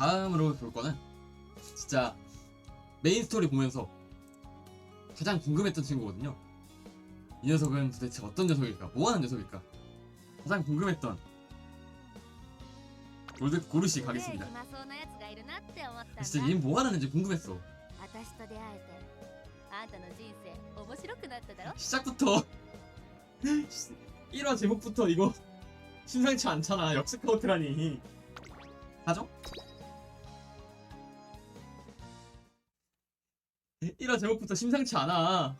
다음으로 볼 거는 진짜 메인 스토리 보면서 가장 궁금했던 친구거든요. 이 녀석은 도대체 어떤 녀석일까? 뭐하는 녀석일까? 가장 궁금했던 골드 고르시 가겠습니다. 진짜 얘 뭐하는지 궁금했어. 시작부터 1화 제목부터 이거 신상치 않잖아 역스카우트라니 가죠? 1화 제목부터 심상치 않아.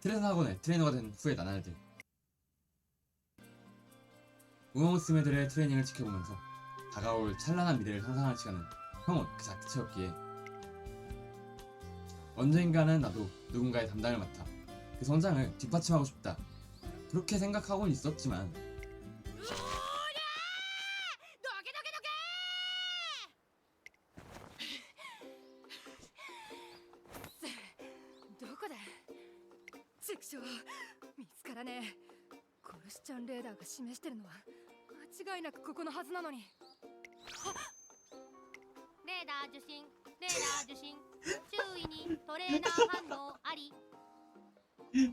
트레이너 학원에 트레이너가 된 후에 나날들. 우엉스메들의 트레이닝을 지켜보면서 다가올 찬란한 미래를 상상하는 시간은 형은 그 자체였기에 언젠가는 나도 누군가의 담당을 맡아 그 성장을 뒷받침하고 싶다. 그렇게 생각하고는 있었지만 示してるのは間違いなくここのはずなのにレーダー受信レーダー受信周囲にトレーナー反応あり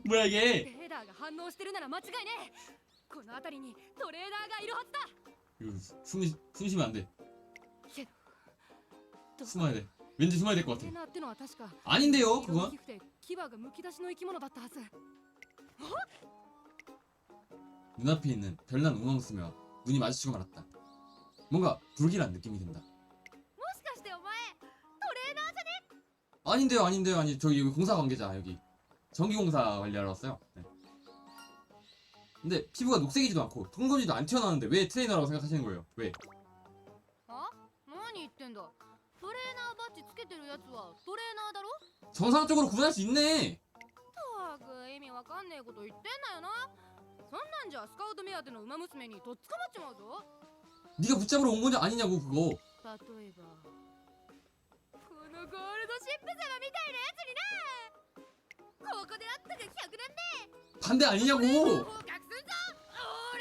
뭐야 이게 レーダーが反応してるなら間違いねえこの辺りにトレーナーがいるはずだ 이거 숨, 숨 쉬면 안 돼. けどど 숨어야 돼. 왠지 숨어야 될 것 トレ 같아. ーナーってのは確か 아닌데요, 黄色い 그건? 皮膚で牙がむき出しの生き物だったはず 눈앞에 있는 별난 웅황스며 눈이 마주치고 말았다. 뭔가 불길한 느낌이 든다. 아닌데요, 아닌데요, 아니 저기 여기 공사 관계자 여기 전기공사 관리하러 왔어요. 네. 근데 피부가 녹색이지도 않고 통금지도 안 튀어나오는데 왜 트레이너라고 생각하시는 거예요? 왜? 어? 뭐니 있던다. 트레이너 바지 つけてる 야츠와 트레이너だろ? 정상적으로 구분할 수 있네. 다 의미 わかんねえこと言ってんなよな。そんなんじゃスカウト目当ての馬娘にとっ捕まっちまうぞ 네가 붙잡으러 온 건지 아니냐고 그거. 例えばこのゴールドシップ様みたいなやつになここで会ったが100年 반대 目 아니냐고. 捕獲すんぞオー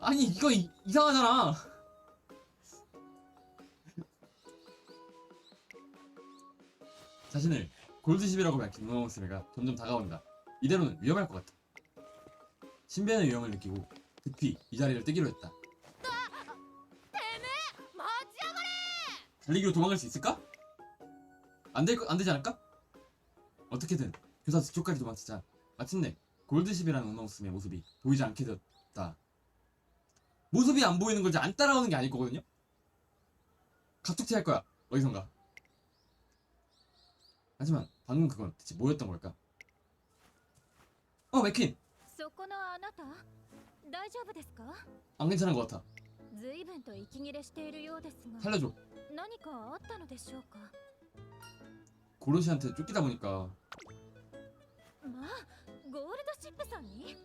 ラ 아니 이거 이, 이상하잖아. 자신을 골드십이라고 밝힌 우엉스메가 점점 다가온다. 이대로는 위험할 것 같다. 신변의 위험을 느끼고 급히 이 자리를 뜨기로 했다. 달리기로 도망갈 수 있을까? 안 될, 안 되지 않을까? 어떻게든 교사 뒤쪽까지 도망치자 마침내 골드십이라는 운동스의 모습이 보이지 않게 되었다. 모습이 안 보이는 거지 안 따라오는 게 아닐 거거든요? 가툭튀 할 거야 어디선가 하지만 방금 그건 대체 뭐였던 걸까? 어 맥퀸 そこのあなた大丈夫ですか 안 괜찮은 것 같아 随分と息切れしているようですが 살려줘 何かあったのでしょうか 고로시한테 쫓기다 보니까 まあゴールドシップさんに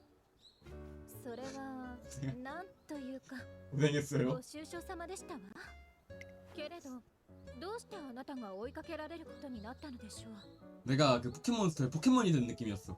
それはなんというか 고생했어요 ご愁傷様でしたわけれどどうしてあなたが追いかけられることになったのでしょう 내가 그 포켓몬스터에 포켓몬이 된 느낌이었어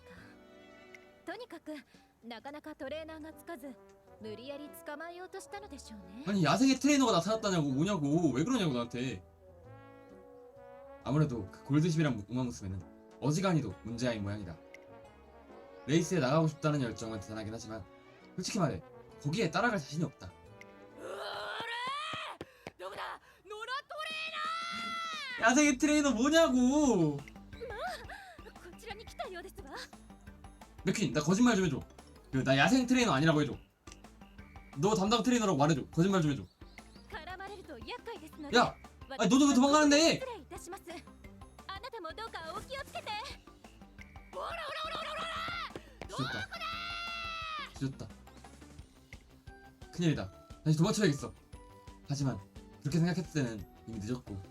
とにかくなかなかトレーナーがつかず無理やり捕まえようとしたのでしょうね 아니 야생의 트레이너가 나타났다냐고 뭐냐고 왜 그러냐고 나한테 아무래도 그 골드십이랑 우마무스메는 어지간히도 문제아인 모양이다 레이스에 나가고 싶다는 열정은 대단하긴 하지만 솔직히 말해 거기에 따라갈 자신이 없다 うれどこだ野良ト 야생의 트레이너 뭐냐고 レこちらに来たようですわ 맥퀸 나 거짓말 좀 해줘. 그, 나 야생 트레이너 아니라고 해줘. 너 담당 트레이너라고 말해줘. 거짓말 좀 해줘. 야! 아니 너도 왜 도망가는데? 지졌다. 지졌다. 큰일이다. 다시 도망쳐야겠어. 하지만 그렇게 생각했을 때는 이미 늦었고.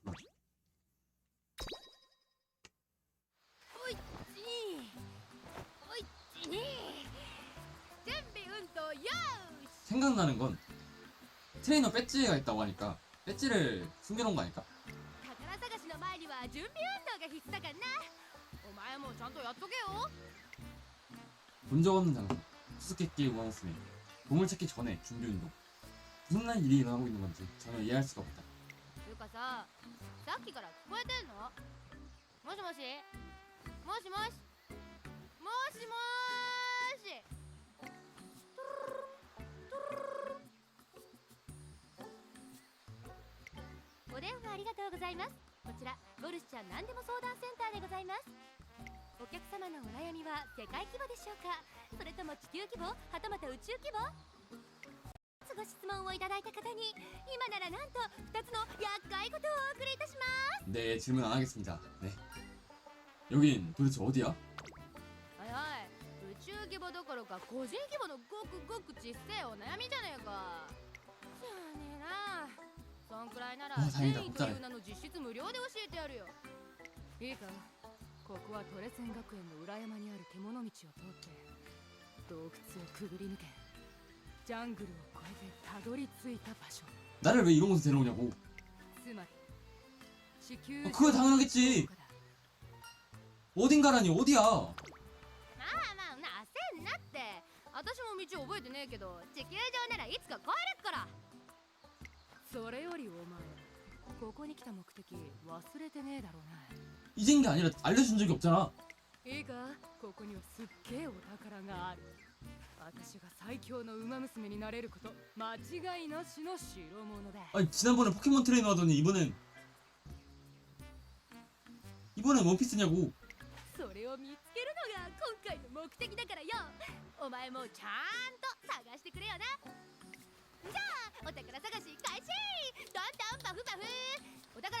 배지가 있다고 하니까 배지를 숨겨놓은 거 아닐까? 宝探しの前には準備運動が必須だからなお前もちゃんとやっとけよ 본 적 없는 장소 수수께끼 우왕스맨 보물찾기 전에 준비 운동 무슨 날 일이 일어나고 있는 건지 전혀 이해할 수가 없다 つうかささっきから聞こえてんのもしもしもしもしもしもーし 電話ありがとうございますこちらゴルシちゃん何でも相談センターでございますお客様のお悩みは世界規模でしょうかそれとも地球規模はたまた宇宙規模ご質問をいただいた方に今ならなんと2つの厄介事をお送りいたします 네 질문 안 하겠습니다 네 여긴 도대체 어디야? はいはい宇宙規模どころか個人規模のごくごくちっせえお悩みじゃねえかしゃあねえな そんくらいならあ大変だ善意という名の実質無料で教えてやるよいいかここはトレセン学園の裏山にある獣道を通って洞窟をくぐり抜けジャングルを越えてたどり着いた場所 나를 왜 이런 곳에 데려오냐고 つまり地球 아, 그거 당연하겠지. 어딘가라니 어디야 まあまあな焦んなって私も道覚えてねえけど地球上ならいつか帰れっから それよりお前ここに来た目的忘れてねえだろうな 잊은 게 아니라 알려준 적이 없잖아 いいかここにはすっげえお宝がある私が最強の馬娘になれること間違いなしの代物だ 아니 지난번에 포켓몬 트레이너 하더니 이번엔 이번엔 원피스냐고 それを見つけるのが今回の目的だからよお前もちゃんと探してくれよなじゃあお宝探し お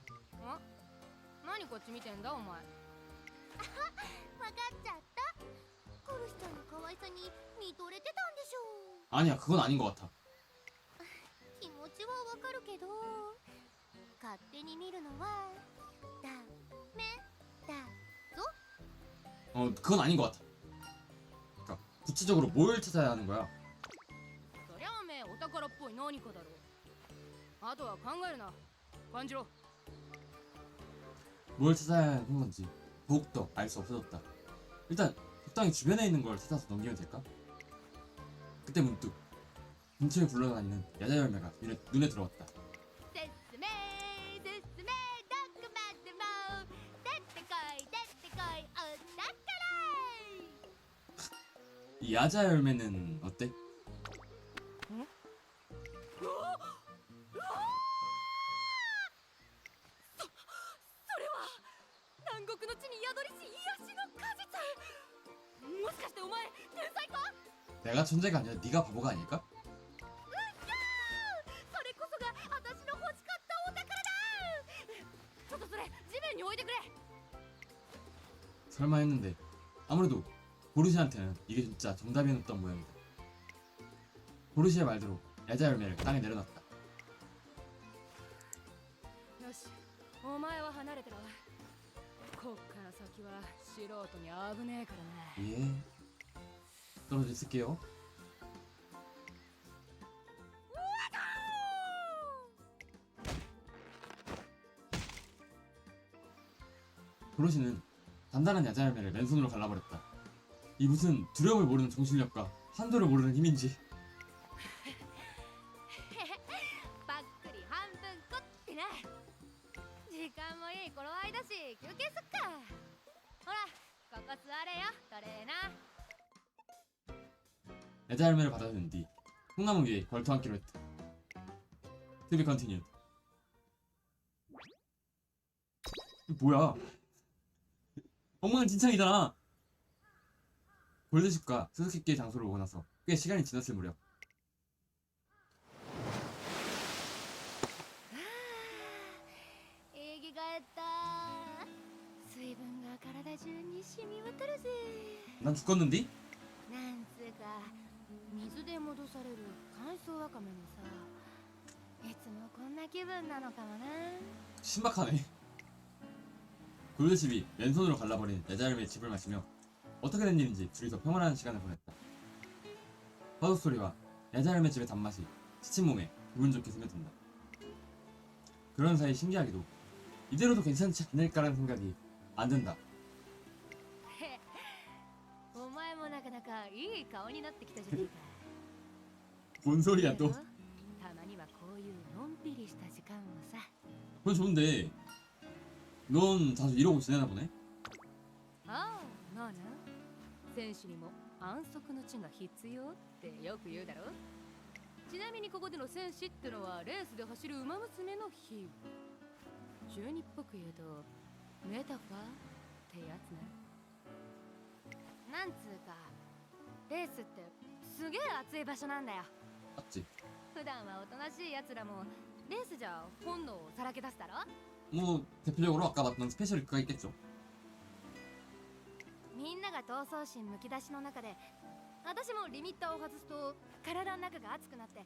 何こっち見てんだお前わかっちゃったコルシちゃんの可愛さに見とれてたんでしょ 아니야 그건 아닌 것 같아 う気持ちはわかるけど勝手に見るのはダメだ 어 그건 아닌 것 같아 그러니까 구체적으로 뭘 찾아야 하는 거야 そりゃおめえお宝っぽい何かだろ あとは考えるな感じろ 뭘 찾아야 하는 건지 더욱더 알 수 없어졌다. 일단 적당히 주변에 있는 걸 찾아서 넘기면 될까? 그때 문득 근처에 굴러다니는 야자열매가 눈에, 눈에 들어왔다. 이 야자열매는 어때? 존재가 아니라 네가 바보가 아닐까? 설마 했는데 아무래도 보르시한테는 이게 진짜 정답이었던 모양이다. 보르시의 말대로 야자 열매를 땅에 내려놨다. 예. 떨어져 있을게요. 고로시는 단단한 야자야매를 맨손으로 갈라버렸다. 이 무슨 두려움을 모르는 정신력과 한도를 모르는 힘인지. 야자야매를 받아준 뒤 콩나무 위에 걸터앉기로 했다. To 컨티뉴 뭐야? 엉망진창이잖아. 골드십과 수수께끼의 장소를 오고 나서 꽤 시간이 지났을 무렵 えぎがえった水分が体中に染み渡るぜ 난 죽겠는디? なんつうか水で戻される乾燥わかめもさいつもこんな気分なのかもな 신박하네. 골드십이 맨손으로 갈라버린 야자 열매의 즙을 마시며 어떻게 된 일인지 둘이서 평온한 시간을 보냈다. 파도 소리와 야자 열매 즙의 단맛이 지친 몸에 기분 좋게 스며든다. 그런 사이 신기하게도 이대로도 괜찮지 않을까라는 생각이 안 든다. お前もなかなかいい顔になってきたじゃねえか 뭔 소리야 いいよ 또? たまにはこういうのんびりした時間もさ 그건 좋은데 넌 자주 이러고 지내나 보네? ああなあな選手にも安息の地が必要ってよく言うだろちなみにここでの戦士ってのはレースで走る馬娘の比喩中二っぽく言うとメタファーってやつねなんつうかレースってすげえ熱い場所なんだよ 맞지? 普段はおとなしい奴らもレースじゃ本能をさらけ出すだろ 뭐 대표적으로 아까 봤던 스페셜 리그가 있겠죠. みんなが闘争心むき出しの中で私もリミッターを外すと体の中が熱くなって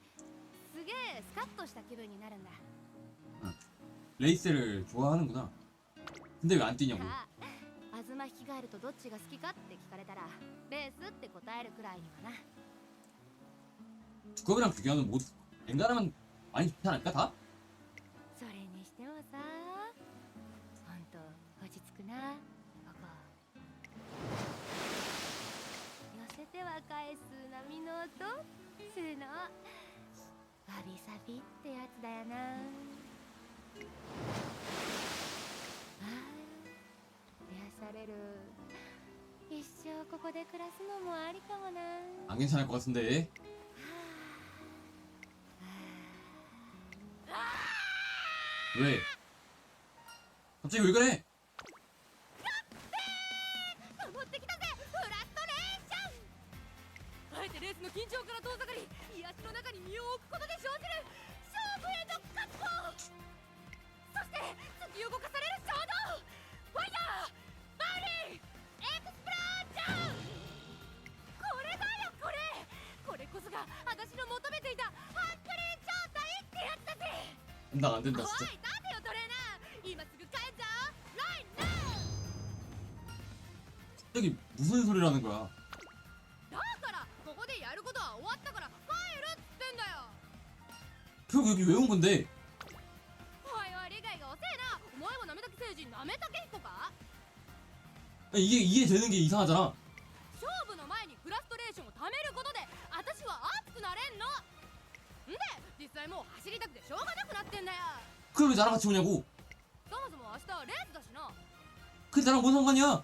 すげえスカッとした気分になるんだ 레이스를 좋아하는구나. 근데 왜 안 뛰냐고. さあ東引き返るとどっちが好きかって聞かれたらレースって答えるくらいにはな 두꺼비랑 비교하면 모두 엔간하면 많이 좋지 않을까 다? それにしてもさほんと落 ち着くなここ寄せては返す波の音するのわびさびってやつだよなあー癒される一生ここで暮らすのもありかもな 안 괜찮을 것 같은데. 왜? 갑자기 왜 그래? ンあえてレースの緊張から遠ざかり癒しの中に身を置くことで生じる勝負への覚悟そして突き動かされる衝動ファイヤーバーリーエクスプロージョンこれだよこれこれこそが私の求めていたハンクリー状態ってやつだぜ 된다 안 된다 おい 진짜. 待てよトレーナー今すぐ帰んぞラインナウ 갑자기 무슨 소리라는 거야? 왔다 가라 파이럿 된다요. 결국 여기 왜 온 건데? おいおい理解が遅えなお前もなめたけ星人なめたけ彦か 아니, 이게 이해되는 게 이상하잖아. 勝負の前にフラストレーションを貯めることで私は熱くなれんのんで実際もう走りたくてしょうがなくなってんだよ 그럼 왜 나랑 같이 오냐고. そもそも明日レースだしな 그게 나랑 뭔 상관이야?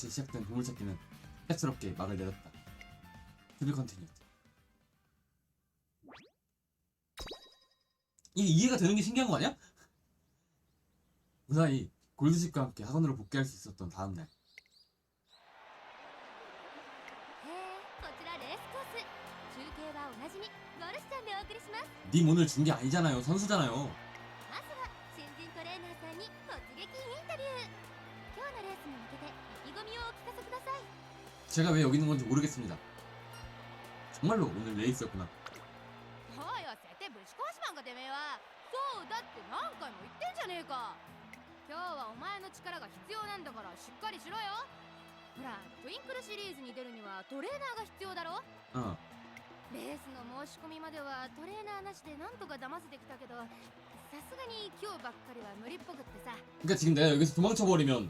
같이 시작된 보물찾기는 새스럽게 막을 내렸다. 드릴 컨텐츠였다. 이게 이해가 되는 게 신기한 거 아니야? 무사히 골드십과 함께 학원으로 복귀할 수 있었던 다음 날. 님 오늘 준 게 아니잖아요. 선수잖아요. まずは新人トレーナーさんに突撃インタビュー今日のレースに向けて意気込みをお聞かせください 제가 왜 여기 있는 건지 모르겠습니다 정말로 오늘 레이스였구나 おいおい設定ぶち壊しまんかてめえはそうだって何回も言ってんじゃねえか今日はお前の力が必要なんだからしっかりしろよほらトゥインクルシリーズに出るにはトレーナーが必要だろ 어 レースの申し込みまではトレーナーなしでなんとか騙せてきたけどさすがに今日ばっかりは無理っぽくってさ 그러니까 지금 내가 여기서 도망쳐버리면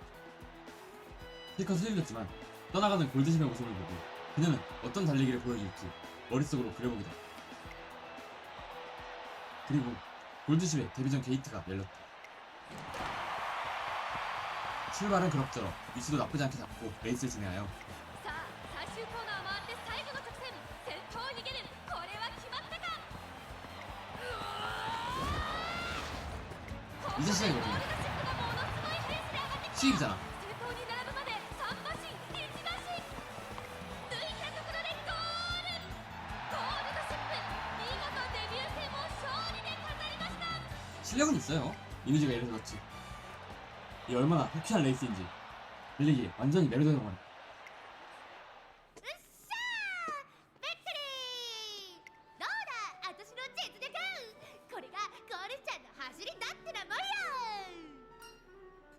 테이커 흔들렸지만 떠나가는 골드심의 모습을 보고 그녀는 어떤 달리기를 보여줄지 머릿속으로 그려보기도 했다. 그리고 골드심의 데뷔전 게이트가 열렸다. 출발은 그럭저럭 위치도 나쁘지 않게 잡고 레이스를 진행하여 이제 시작이거든 수입이잖아 실력은 있어요. 이미지가 이래서 그렇지. 이 얼마나 혁신한 레이스인지. 빌리기 완전히 메르도형만.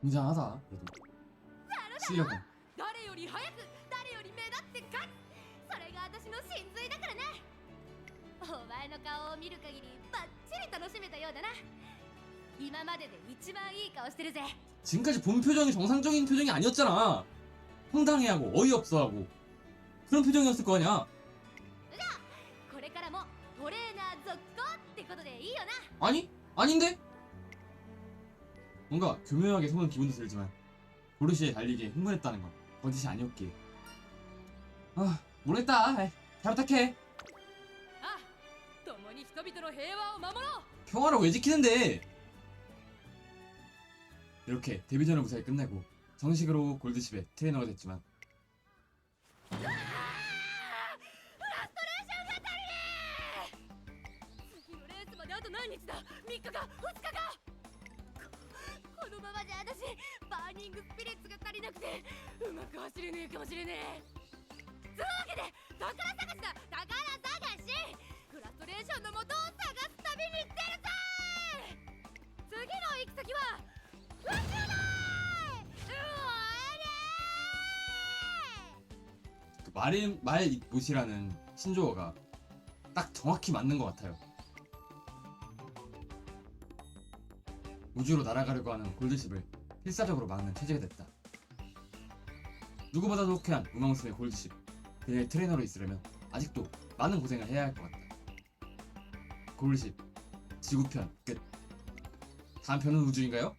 굉장하다 그래도 실력은 誰より早く誰より目立って勝つそれが私の真髄だからねお前の顔を見る限りバッチリ楽しめたようだな今までで一番いい顔してるぜ 지금까지 본 표정이 정상적인 표정이 아니었잖아 황당해하고 어이없어하고 그런 표정이었을 거 아니야 これからもトレーナー続行ってことでいいよな 아니? 아닌데? 뭔가 교묘하게 속은 기분도 들지만 보르시의 달리기에 흥분했다는 건 거짓이 아니었기에 아 모르겠다 아이, 잘 부탁해 あ共に人々の平和を守ろう 평화를 왜 지키는데 이렇게 데뷔전을 무사히 끝내고 정식으로 골드십의 트레이너가 됐지만 말의 말 못이라는 신조어가 딱 정확히 맞는 것 같아요. 우주로 날아가려고 하는 골드십을 필사적으로 막는 체제가 됐다. 누구보다도 호쾌한 우마무스메 골드십. 그녀의 트레이너로 있으려면 아직도 많은 고생을 해야 할 것 같다. 골드십 지구편 끝. 다음 편은 우주인가요?